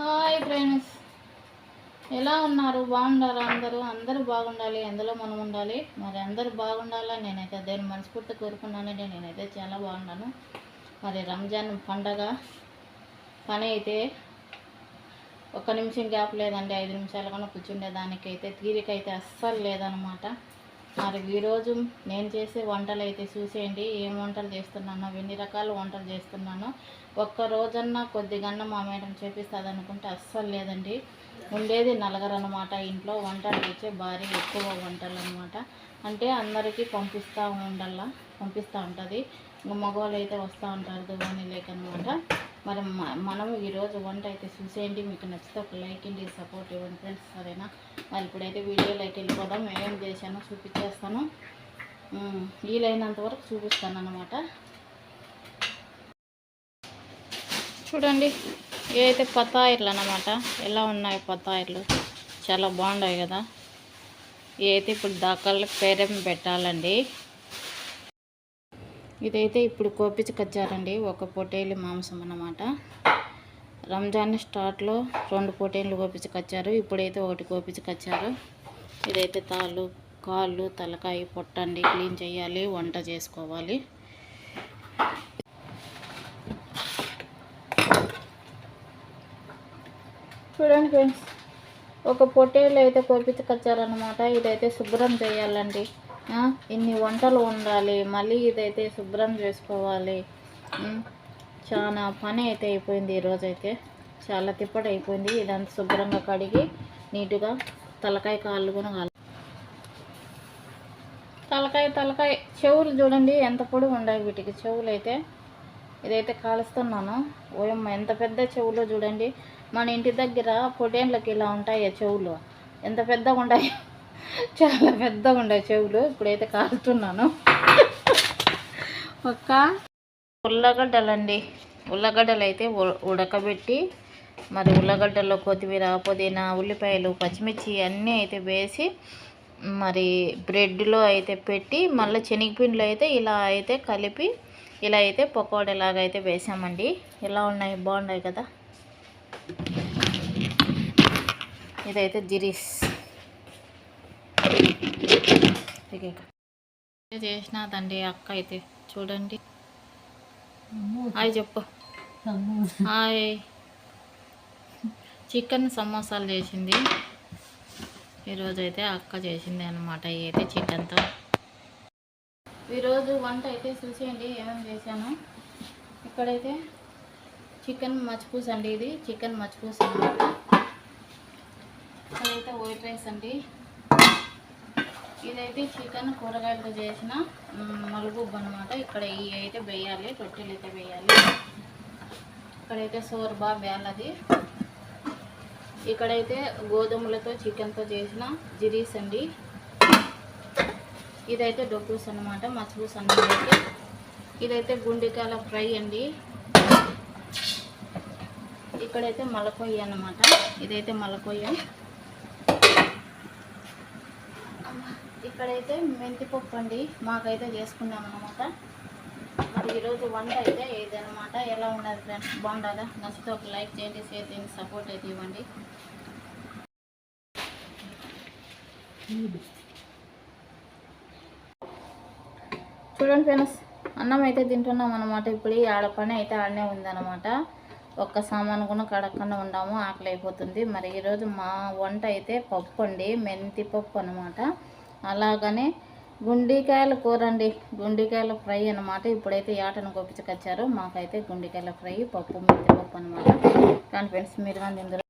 Hi friends ఎలా ఉన్నారు? బాగుండాలా అందరూ? అందరూ బాగుండాలి. ఎందులో మనం ఉండాలి. మరి అందరూ బాగుండాలా? నేనైతే దేని మనస్ఫూర్తి కోరుకున్నానండి నేనైతే చాలా బాగున్నాను. మరి రంజాన్ పండగ పని అయితే ఒక్క నిమిషం గ్యాప్ లేదండి. ఐదు నిమిషాలు కన్నా కూర్చుండే దానికైతే తీరికైతే అస్సలు లేదనమాట. మరి ఈరోజు నేను చేసే వంటలు అయితే చూసేయండి. ఏం వంటలు చేస్తున్నానో ఎన్ని రకాల వంటలు చేస్తున్నానో. ఒక్క రోజన్నా కొద్దిగన్నా మా మేడం చేపిస్తుంది అనుకుంటే అస్సలు లేదండి. ఉండేది నలగరు అనమాట ఇంట్లో. వంటలు వచ్చే భారీ ఎక్కువ వంటలు అనమాట అంటే అందరికీ పంపిస్తూ ఉండాల? పంపిస్తూ ఉంటుంది. మగవాళ్ళు అయితే వస్తూ ఉంటారు దుబాని లేకనమాట. మరి మనం ఈరోజు వంట అయితే చూసేయండి. మీకు నచ్చితే ఒక లైక్ ఇండి సపోర్ట్ ఇవ్వండి ఫ్రెండ్స్ సరేనా? మరి ఇప్పుడైతే వీడియోలోకి వెళ్ళిపోదాం. ఏం చేశానో చూపించేస్తాను. వీలైనంత వరకు చూపిస్తాను అనమాట చూడండి ఇవైతే పత్తాయిర్లు అనమాట ఎలా ఉన్నాయి పత్తాయిర్లు చాలా బాగున్నాయి కదా. ఇవైతే ఇప్పుడు దాకాళ్ళకి పేరం పెట్టాలండి? ఇదైతే ఇప్పుడు కోపించుకొచ్చారండి ఒక పొటేలు మాంసం అన్నమాట. రంజాన్ స్టార్ట్లో రెండు పొటేళ్ళు కోపించుకొచ్చారు ఇప్పుడైతే ఒకటి కోపించుకొచ్చారు ఇదైతే తాళ్ళు కాళ్ళు తలకాయ పొట్టండి క్లీన్ చేయాలి వంట చేసుకోవాలి. చూడండి ఫ్రెండ్స్ ఒక పొటేలు అయితే కోపించుకొచ్చారనమాట ఇదైతే శుభ్రం చేయాలండి. ఇన్ని వంటలు ఉండాలి మళ్ళీ ఇదైతే శుభ్రం చేసుకోవాలి. చాలా పని అయితే అయిపోయింది ఈరోజైతే చాలా తిప్పటి అయిపోయింది. ఇదంతా శుభ్రంగా కడిగి నీట్గా తలకాయ కాళ్ళు కూడా కాలి. తలకాయ తలకాయ. చెవులు చూడండి ఎంత పొడి ఉండవు వీటికి చెవులు అయితే. ఇదైతే కాలుస్తున్నాను. ఓయమ్మ ఎంత పెద్ద చెవులో చూడండి. మన ఇంటి దగ్గర పొటేన్లకి ఇలా ఉంటాయి ఆ చెవులు. ఎంత పెద్దగా ఉంటాయి చాలా పెద్దగా ఉండే చెవులు. ఇప్పుడైతే కాలుతున్నాను ఒక ఉల్లగడ్డలండి. ఉల్లగడ్డలు అయితే ఉడకబెట్టి మరి ఉల్లగడ్డల్లో కొత్తిమీర పుదీనా ఉల్లిపాయలు పచ్చిమిర్చి అన్నీ అయితే వేసి మరి బ్రెడ్లో అయితే పెట్టి మళ్ళీ శనగపిండిలో అయితే ఇలా అయితే కలిపి ఇలా అయితే పకోడీలాగా అయితే వేసామండి. ఇలా ఉన్నాయి? బాగున్నాయి కదా? ఇదైతే జిరీస్ చేసినదండి అక్క అయితే చూడండి. హాయ్ చెప్పు. హాయ్. చికెన్ సమోసాలు చేసింది. ఈరోజు అయితే అక్క చేసింది అనమాట అయితే చికెన్తో. ఈరోజు వంట అయితే చూసేయండి ఏమేమి చేశాను. ఇక్కడైతే చికెన్ మచ్చిపూస్ అండి ఇది చికెన్ మచ్చిపూస్ అనమాట ఇక్కడైతే వైట్ రైస్ అండి. ఇదైతే చికెన్ కూరగాయలతో చేసిన మలుగుబ్బు అనమాట ఇక్కడ ఇవి అయితే వేయాలి రొట్టెలు అయితే వేయాలి. ఇక్కడైతే సోర్బా బేలది ఇక్కడైతే గోధుమలతో చికెన్తో చేసిన జిరీస్ అండి. ఇదైతే డొక్కూస్ అనమాట మచ్చబూస్ అన్నమాట. ఇదైతే గుండెకాయల ఫ్రై అండి. ఇక్కడైతే మలకొయ్య అన్నమాట. ఇదైతే మలకొయ్య. ఇక్కడైతే మెంతిపప్పు అండి. మాకైతే చేసుకున్నాం అనమాట మరి ఈరోజు వంట అయితే ఇదనమాట ఎలా ఉండదు ఫ్రెండ్స్? బాగుండదా నచ్చితే ఒక లైక్ చేయండి షేర్ చేయండి సపోర్ట్ అయితే ఇవ్వండి. చూడండి ఫ్రెండ్స్ అన్నం అయితే తింటున్నాం అనమాట ఇప్పుడు ఆడ పని అయితే ఆడనే ఉందన్నమాట. ఒక్క సామాను కూడా కడగకుండా ఉండాము ఆకలి అయిపోతుంది. మరి ఈరోజు మా వంట అయితే పప్పు అండి మెంతి పప్పు అనమాట అలాగనే గుండికాయల కూర అండి గుండికాయల ఫ్రై అనమాట ఇప్పుడైతే యాటను కొప్పించుకొచ్చారు మాకైతే గుండికాయల ఫ్రై పప్పు మెత్తి పప్పు అనమాట కానీ ఫ్రెండ్స్ మీరు కానీ ఇందులో